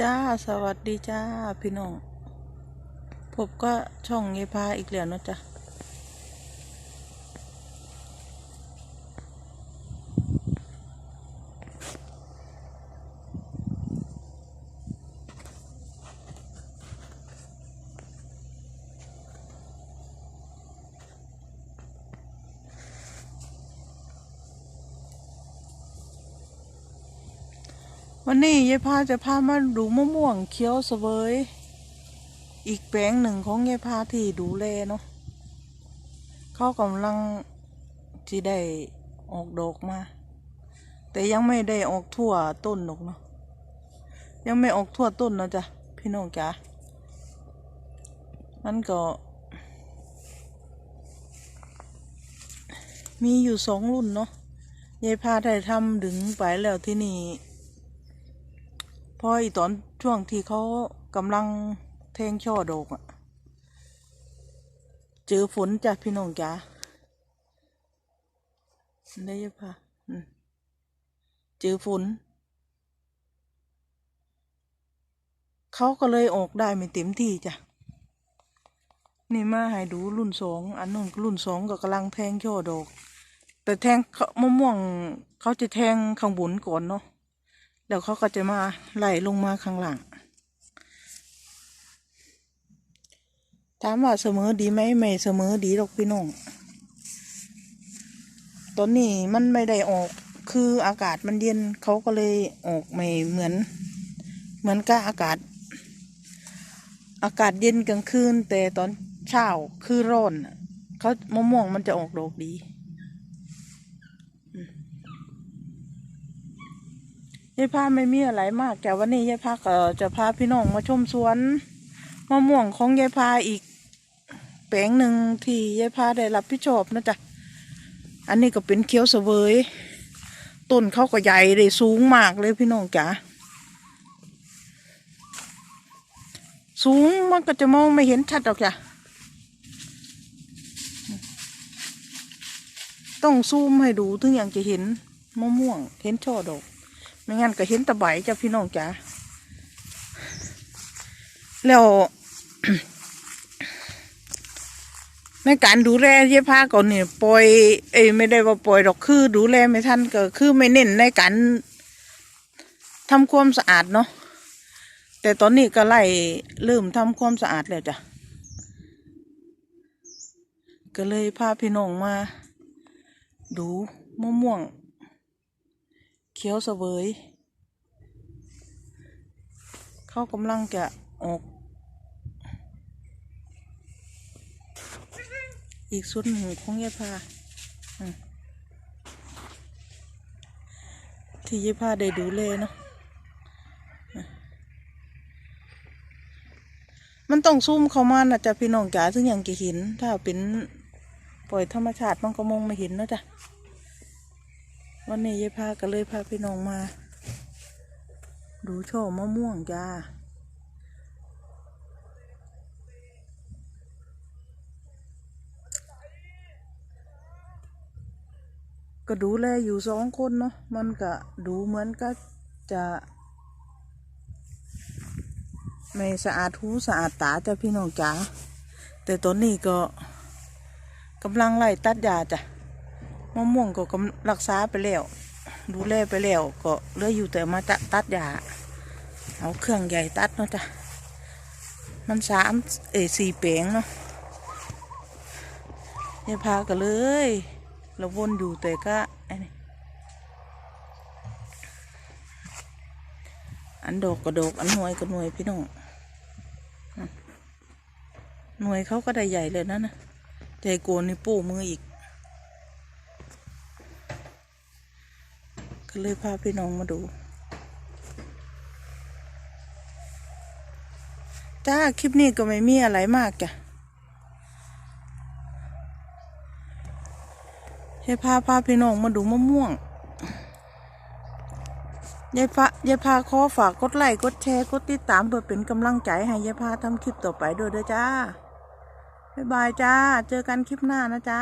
จ้า สวัสดีจ้า พี่น้อง ผมก็ช่องเยพาอีกแล้วเนาะจ้ะ วันนี้ยายพาจะพามาดูมะม่วงเขียวเสวย อีกแปลงหนึ่งของยายพาที่ดูแลเนาะเขากำลังที่ได้ออกดอกมา แต่ยังไม่ได้ออกทั่วต้นหรอกเนาะยังไม่ออกทั่วต้นนะจ้ะพี่น้องจ๋ามันก็ มีอยู่สองรุ่นเนาะยายพาได้ทำดึงไปแล้วที่นี่ พออีตอนช่วงที่เขากำลังแทงช่อดอกอะเจอฝนจ้ะพี่น้องจ๋าได้ยังพะเจอฝนเขาก็เลยออกได้ไม่เต็มที่จ้ะนี่มาให้ดูรุ่นสองอันนู้นรุ่นสองก็กำลังแทงช่อดอก แต่แทงมะม่วงเขาจะแทงข้างบนก่อนเนาะ แล้วเขาก็จะมาไหลลงมาข้างหลัง ถามว่าเสมอดีไหมไม่เสมอดีหรอกพี่น้อง ตอนนี้มันไม่ได้ออก คืออากาศมันเย็นเขาก็เลยออกไม่เหมือน เหมือนกับอากาศ อากาศเย็นกลางคืนแต่ตอนเช้าคือร้อนเขามะม่วงมันจะออกดอกดี ยายพาไม่มีอะไรมากแต่วันนี้ยายพาก็จะพาพี่น้องมาชมสวนมะม่วงของยายพาอีกแปลงหนึ่งที่ยายพาได้รับผิดชอบนะจ๊ะอันนี้ก็เป็นเคี้ยวเสวยต้นเขาก็ใหญ่เลยสูงมากเลยพี่น้องจ๋าสูงมันก็จะมองไม่เห็นชัดหรอกจ้ะต้องซูมให้ดูถึงอย่างจะเห็นมะม่วงเห็นช่อดอก ไม่งั้นก็เห็นตะใบจ้ะพี่น้องจ๋าแล้วในการดูแลเย็บผ้าก่อนเนี่ยปล่อยเอ้ไม่ได้ว่าปล่อยดอกคือดูแลไม่ทันก็คือไม่เน้นในการทำความสะอาดเนาะแต่ตอนนี้ก็ไล่เริ่มทำความสะอาดแล้วจ้ะก็เลยพาพี่น้องมา ดูมะม่วง เขียวเสวยเขากำลังจะออก อีกส่วนหนึ่งของยายพาที่ยายพาได้ดูแลเนาะมันต้องซูมเข้ามานะจ๊ะพี่น้องจ๋าถึงอย่างจะเห็นถ้าเป็นปล่อยธรรมชาติมันก็มองไม่เห็นนะจ้ะ วันนี้ยายพาก็เลยพาพี่น้องมา ดูช่อมะม่วงจ้าก็ดูแลอยู่สองคนเนาะมันก็ดูเหมือนก็จะ ไม่สะอาดหูสะอาดตาจ้ะพี่น้องจ๋าแต่ตอนนี้ก็กำลังไล่ตัดยาจ้ะ มะม่วงก็กำรักษาไปแล้วดูแลไปแล้วก็เหลืออยู่แต่มาตัดยาเอาเครื่องใหญ่ตัดเนาะจ้ะมันสามเอสี่แปลงเนาะยายพากันเลยเราวนอยู่แต่ก็ไอ้นี่อันดอกก็ดกอันหน่วยก็หน่วยพี่น้องหน่วยเขาก็ได้ใหญ่เลยนะนะใจโกนนี่ป้มืออีก ก็เลยพาพี่น้องมาดู จ้า คลิปนี้ก็ไม่มีอะไรมากจ้ะให้พาพาพี่น้องมาดูมะม่วงยายพายายพาขอฝากกดไลค์กดแชร์กดติดตามเพื่อเป็นกำลังใจให้ยายพาทำคลิปต่อไปด้วยเด้อจ้า บ๊ายบายจ้า เจอกันคลิปหน้านะจ้า